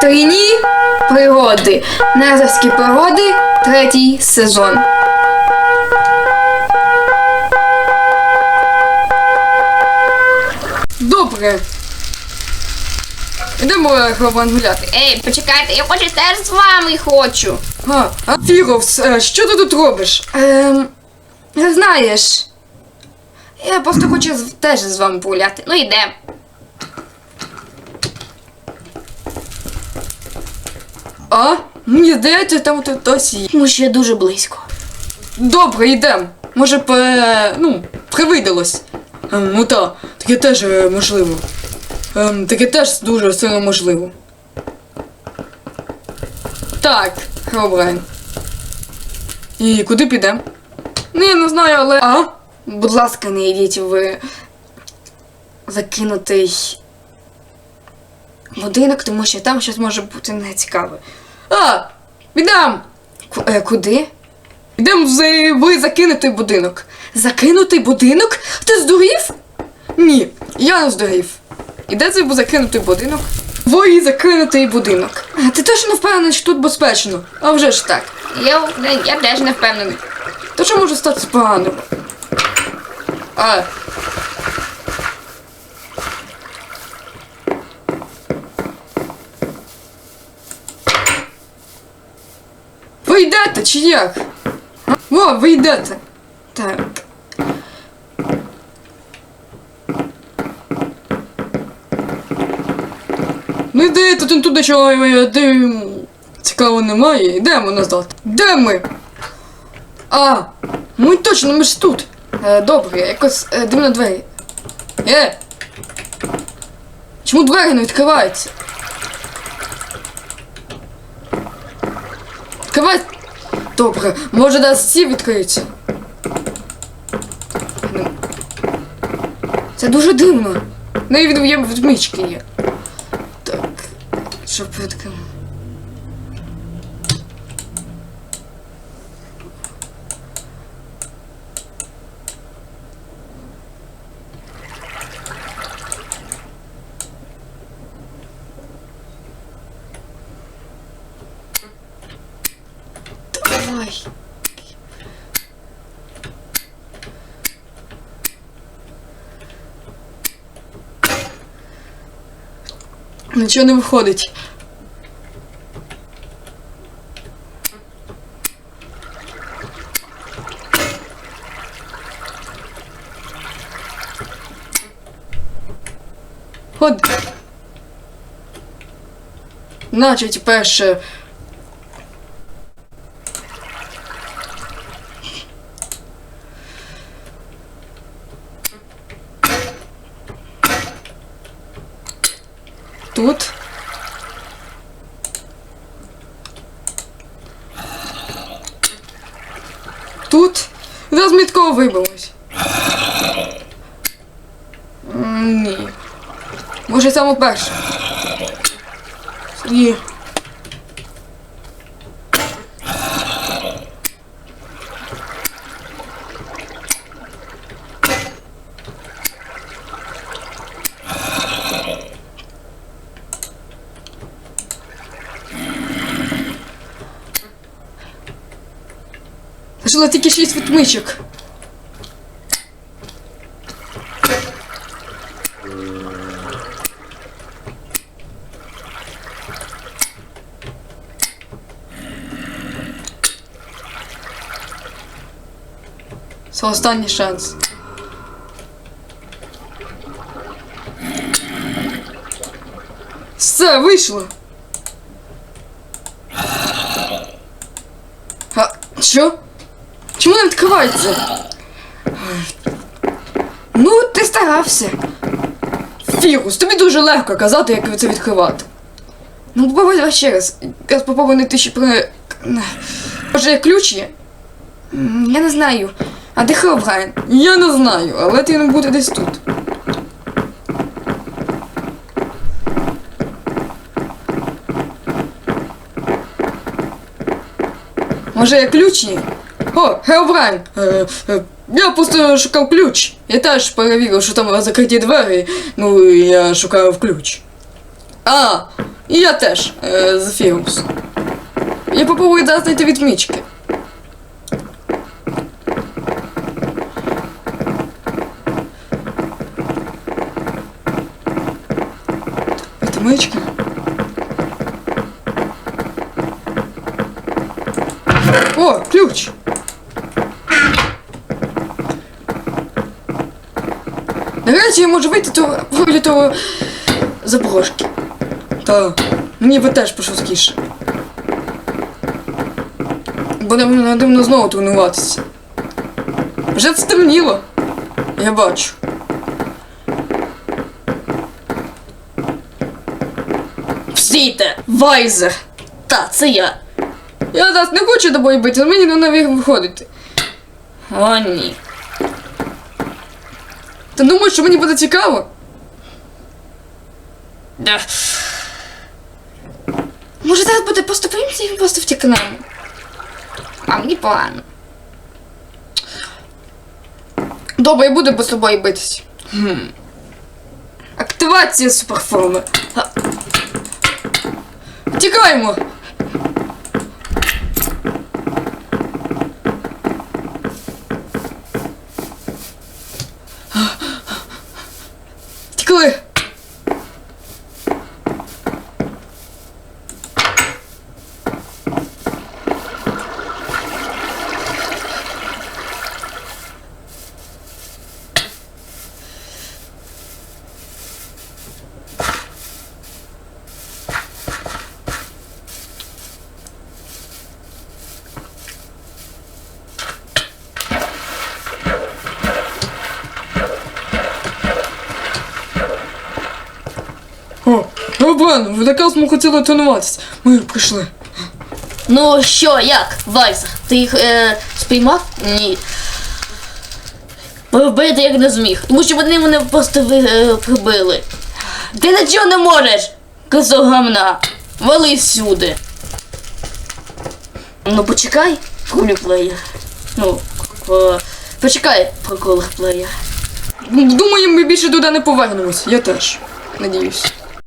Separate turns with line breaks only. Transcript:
Трійні пригоди. Назарські пригоди, третій сезон. Добре. Йдемо Роман гуляти.
Ей, почекайте, я хочу теж з вами хочу.
А, а Фіровс, е, що ти тут робиш? Ем, не знаєш. Я просто хочу з- теж з вами погуляти.
Ну йдемо.
А? Мені здається, там хтось є.
Ми ще дуже близько.
Добре, йдемо. Може, пе... ну, привиділось. Ем, ну та, таке теж е, можливо. Ем, таке теж дуже сильно можливо. Так, Хеобрайн. І куди підемо? Ну, я не знаю, але. А? Будь ласка, не йдіть в закинутий будинок, тому що там щось може бути нецікаве. А! Віддам! Е, куди? Йдемо в, за- в закинутий будинок. Закинутий будинок? Ти здурів? Ні, я не здурів. Іде це в закинутий будинок? В закинутий будинок. А, Ти точно впевнений, що тут безпечно? А вже ж так.
Я, я теж не впевнений.
То що може статися поганого? А. Ви йдете чи як? О, ви йдете. Так. Ну йдете тут туди, що е, де цікаво немає. Йдемо назад. Де ми? А, і точно, ми ж тут. Е, добре, якось е, дивно двері. Е! Чому двері не відкриваються? Відкривай! Добре, може нас всі відкриються. Це дуже дивно. Ну і від, є відмічки є. Так, що відкрив. Давай. Нічого не виходить. От. Значить, перше. Тут. Тут. Розмітково вибилось. Ні. Може саме перше. Ні. Залишилось тільки шість відмичок. Це останній шанс. Все, вийшло. А, що? Чому не відкривається? Ну, ти старався. Фірус, тобі дуже легко казати, як це відкривати. Ну, попробуй ще раз. Я спробую знайти ще при. Може, ключ є? Я не знаю. А де Хеобрайн? Я не знаю, але ти не буде десь тут. Може, є ключ є? О, Хеобрайн! Е, е, я просто шукав ключ. Я теж перевірив, що там закриті двері. Ну, і я шукав ключ. А, і я теж е, з Фігус. Я попробую зараз знайти відмічки. Відмички. О, ключ! Нарешті я можу вийти до вилітової заброшки. Та мені би теж пішов скіше. Будемо дивно знову тренуватися. Вже стемніло. Я бачу.
Стійте!
Вайзер!
Та, це я.
Я зараз не хочу тобою бити, але мені не навіть виходити.
О, ні.
Ти думаєш, що мені буде цікаво?
Да.
Може зараз буде просто поїмся і просто втікнемо.
А мені погано.
Добре, я буду з тобою битись. Хм. Активація суперформи. Га. Тікаємо! Робан, ви ми хотіли тренуватися. Ми прийшли.
Ну що, як, Вайзер? Ти їх е, спіймав? Ні. Вбити як не зміг, тому що вони мене просто ви, е, прибили. Ти нічого не можеш! Козо гамна. Вали всюди. Ну почекай, проліплеєр. Ну, е, почекай, проколер плеєр.
Думаю, ми більше туди не повернемось. Я теж. Надіюсь.